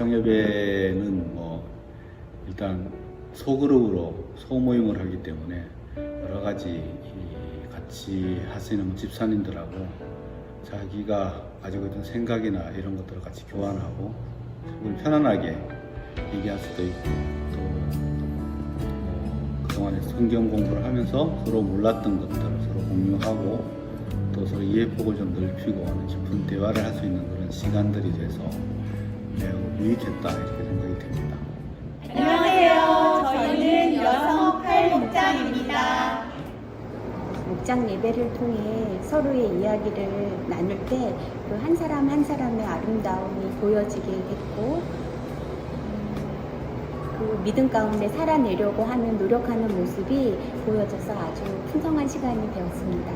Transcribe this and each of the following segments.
예배는 뭐 일단 소그룹으로 소모임을 하기 때문에 여러 가지 이 같이 하시는 집사님들하고 자기가 가지고 있는 생각이나 이런 것들을 같이 교환하고 속을 편안하게 얘기할 수도 있고 또 뭐 그동안에 성경 공부를 하면서 서로 몰랐던 것들을 서로 공유하고 또 서로 이해폭을 좀 넓히고 하는 깊은 대화를 할 수 있는 그런 시간들이 돼서 매우 유익했다 이렇게 생각이 듭니다. 안녕하세요. 저희는 여성 팔목장입니다. 목장 예배를 통해 서로의 이야기를 나눌 때 그 한 사람 한 사람의 아름다움이 보여지게 됐고 음, 그 믿음 가운데 살아내려고 하는 노력하는 모습이 보여져서 아주 풍성한 시간이 되었습니다.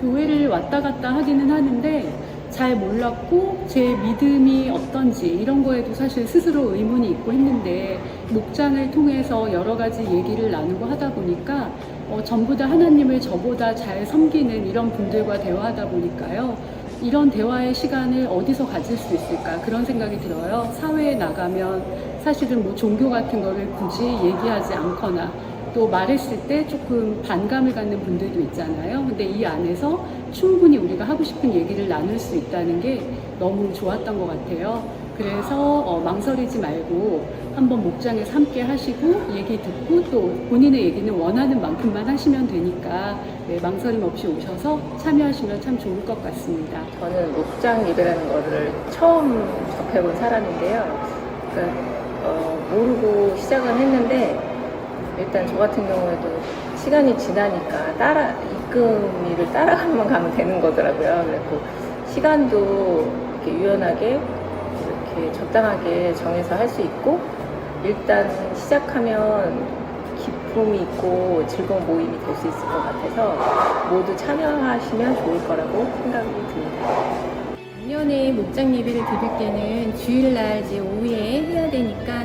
교회를 왔다 갔다 하기는 하는데 잘 몰랐고 제 믿음이 어떤지 이런 거에도 사실 스스로 의문이 있고 했는데 목장을 통해서 여러 가지 얘기를 나누고 하다 보니까 어, 전부 다 하나님을 저보다 잘 섬기는 이런 분들과 대화하다 보니까요. 이런 대화의 시간을 어디서 가질 수 있을까 그런 생각이 들어요. 사회에 나가면 사실은 뭐 종교 같은 거를 굳이 얘기하지 않거나 또 말했을 때 조금 반감을 갖는 분들도 있잖아요. 근데 이 안에서 충분히 우리가 하고 싶은 얘기를 나눌 수 있다는 게 너무 좋았던 것 같아요. 그래서 어, 망설이지 말고 한번 목장에서 함께 하시고 얘기 듣고 또 본인의 얘기는 원하는 만큼만 하시면 되니까 네, 망설임 없이 오셔서 참여하시면 참 좋을 것 같습니다. 저는 목장 예배라는 거를 처음 접해본 사람인데요. 그러니까 어, 모르고 시작은 했는데 일단 저 같은 경우에도 시간이 지나니까 따라 입금일을 따라가면 가면 되는 거더라고요. 그래서 시간도 이렇게 유연하게 이렇게 적당하게 정해서 할 수 있고 일단 시작하면 기쁨이 있고 즐거운 모임이 될 수 있을 것 같아서 모두 참여하시면 좋을 거라고 생각이 듭니다. 작년에 목장 예배를 드릴 때는 주일날 이제 오후에 해야 되니까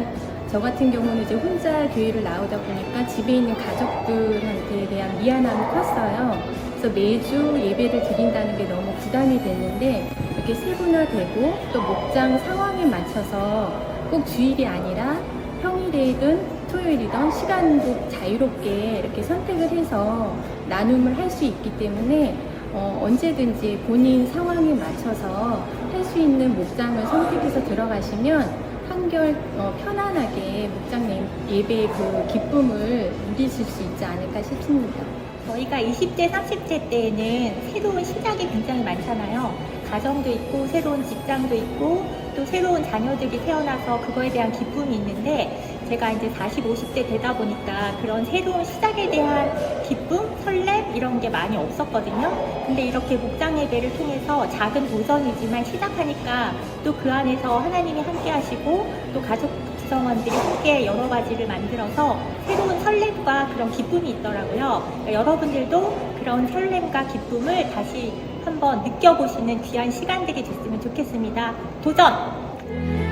저 같은 경우는 이제 혼자 교회를 나오다 보니까 집에 있는 가족들한테 대한 미안함이 컸어요. 그래서 매주 예배를 드린다는 게 너무 부담이 됐는데 이렇게 세분화되고 또 목장 상황에 맞춰서 꼭 주일이 아니라 평일이든 토요일이든 시간도 자유롭게 이렇게 선택을 해서 나눔을 할 수 있기 때문에 어, 언제든지 본인 상황에 맞춰서 할 수 있는 목장을 선택해서 들어가시면 한결 어, 편안하게 목장 예- 예배의 그 기쁨을 누리실 수 있지 않을까 싶습니다. 저희가 20대, 30대 때에는 새로운 시작이 굉장히 많잖아요. 가정도 있고, 새로운 직장도 있고, 또 새로운 자녀들이 태어나서 그거에 대한 기쁨이 있는데, 제가 이제 40, 50대 되다 보니까 그런 새로운 시작에 대한 기쁨, 설렘, 이런 게 많이 없었거든요. 근데 이렇게 목장 예배를 통해서 작은 도전이지만 시작하니까 또 그 안에서 하나님이 함께 하시고, 또 가족 구성원들이 함께 여러 가지를 만들어서 새로운 설렘과 그런 기쁨이 있더라고요. 그러니까 여러분들도 그런 설렘과 기쁨을 다시 한번 느껴보시는 귀한 시간들이 됐으면 좋겠습니다. 도전!